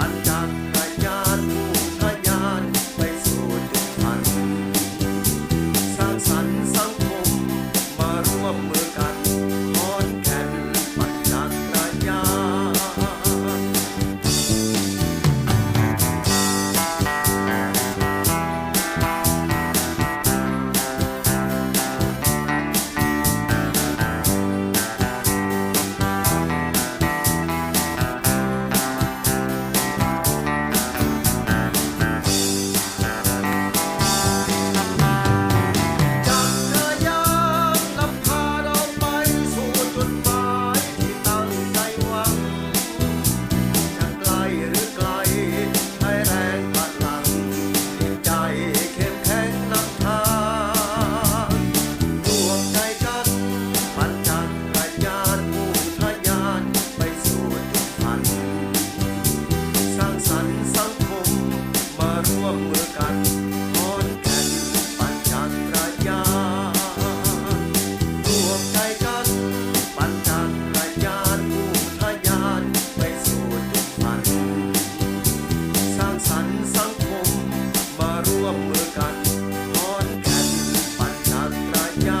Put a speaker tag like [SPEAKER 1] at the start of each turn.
[SPEAKER 1] Manta. สรรสังคม มาร่วมมือกันพอนแก่นปั่นจักรยา